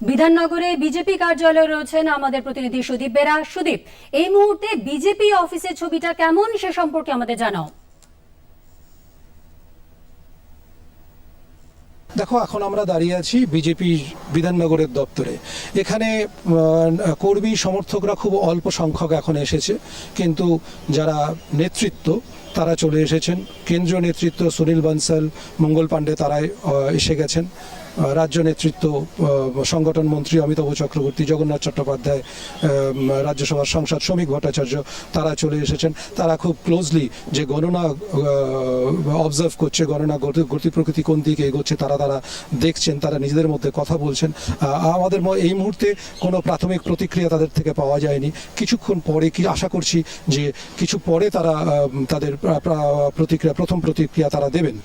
বিধাননগরে BJP কার্যালয়ে রয়েছেন আমাদের প্রতিনিধি সুদীপ বেরা। সুদীপ, এই মুহূর্তে বিজেপি অফিসের ছবিটা কেমন সে সম্পর্কে আমাদের জানাও। দেখো, এখন আমরা দাঁড়িয়ে আছি বিজেপি বিধাননগরের দপ্তরে। এখানে কর্মী সমর্থকরা খুব অল্প সংখ্যক এখন এসেছে। কিন্তু যারা নেতৃত্ব, তারা চলে এসেছেন। কেন্দ্রীয় নেতৃত্ব সুনীল বানসাল, মঙ্গল পাণ্ডে তারাই এসে গেছেন। রাজ্য নেতৃত্ব সংগঠন মন্ত্রী অমিতাভ চক্রবর্তী, জগন্নাথ চট্টোপাধ্যায় রাজ্যসভার সংসদ শ্রমিক ভট্টাচার্য, তারা চলে এসেছেন। তারা খুব ক্লোজলি যে গণনা অবজার্ভ করছে, গণনা গতি- প্রকৃতি কোন দিকে এগোচ্ছে, তারা তারা দেখছেন, তারা নিজেদের মধ্যে কথা বলছেন। আমাদের এই মুহূর্তে কোনো প্রাথমিক প্রতিক্রিয়া তাদের থেকে পাওয়া যায়নি। কিছুক্ষণ পরে কি, আশা করছি যে কিছু পরে তারা তাদের প্রা- প্রা- প্রতিক্রিয়া, প্রথম প্রতিক্রিয়া তারা দেবেন।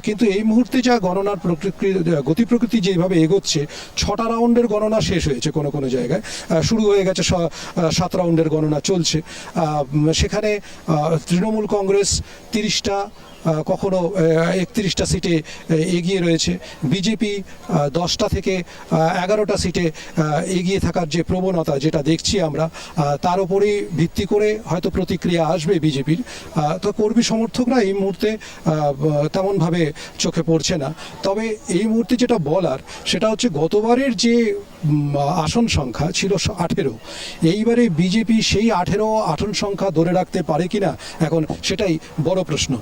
কিন্তু এই মুহূর্তে যা গণনার প্রতিক্রিয়া গতি প্রকৃতি যেভাবে এগোচ্ছে, ছটা রাউন্ডের গণনা শেষ হয়েছে কোনো কোনো জায়গায়। শুরু হয়ে গেছে সাত রাউন্ডের গণনা চলছে। সেখানে তৃণমূল কংগ্রেস তিরিশটা কখনো একত্রিশটা সিটে এগিয়ে রয়েছে। বিজেপি দশটা থেকে এগারোটা সিটে এগিয়ে থাকার যে প্রবণতা যেটা দেখছি আমরা তার উপরেই ভিত্তি করে হয়তো প্রতিক্রিয়া আসবে বিজেপির। তো কর্মী সমর্থকরা এই মুহূর্তে তেমনভাবে চোখে পড়ছে না। তবে এই মুহূর্তে যেটা বলার, সেটা হচ্ছে গতবারের যে আসন সংখ্যা ছিল আঠেরো। এইবারে বিজেপি সেই আঠেরো আসন সংখ্যা ধরে রাখতে পারে কিনা, এখন সেটাই বড় প্রশ্ন।